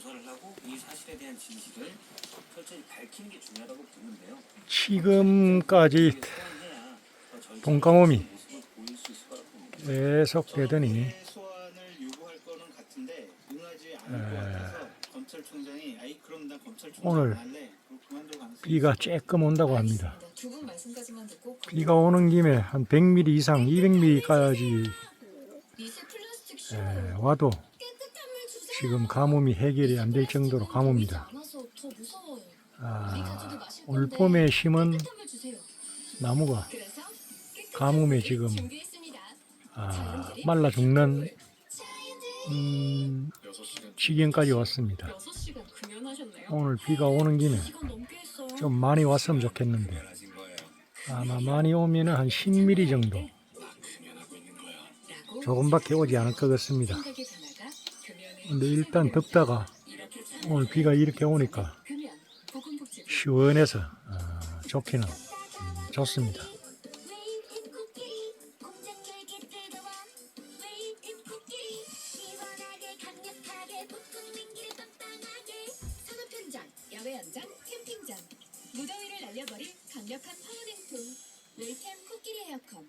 조사를 하고 이 사실에 대한 진실을 철저히 밝히는 게 중요하다고 보는데요. 지금까지. 계속 되더니 그럼 나 검찰총장 오늘 비가 쬐끔 온다고 합니다. 비가 오는 김에 한 100mm 이상 200mm까지 미세 플라스틱 쇼 에, 와도. 지금 가뭄이 해결이 안 될 정도로 가뭄이다. 아, 올 봄에 심은. 나무가 가뭄에 지금. 아, 말라 죽는 음, 지경까지 왔습니다. 6시간 금연하셨네요. 오늘 비가 오는 김에. 좀 많이 왔으면 좋겠는데 아마 많이 오면은 한 10mm 정도 조금밖에 오지 않을 것 같습니다. 근데 일단 덥다가 오늘 비가 이렇게 오니까 시원해서 아, 좋기는 음, 좋습니다. 무더위를 날려버릴 강력한 파워 냉풍 웰템 코끼리 에어컨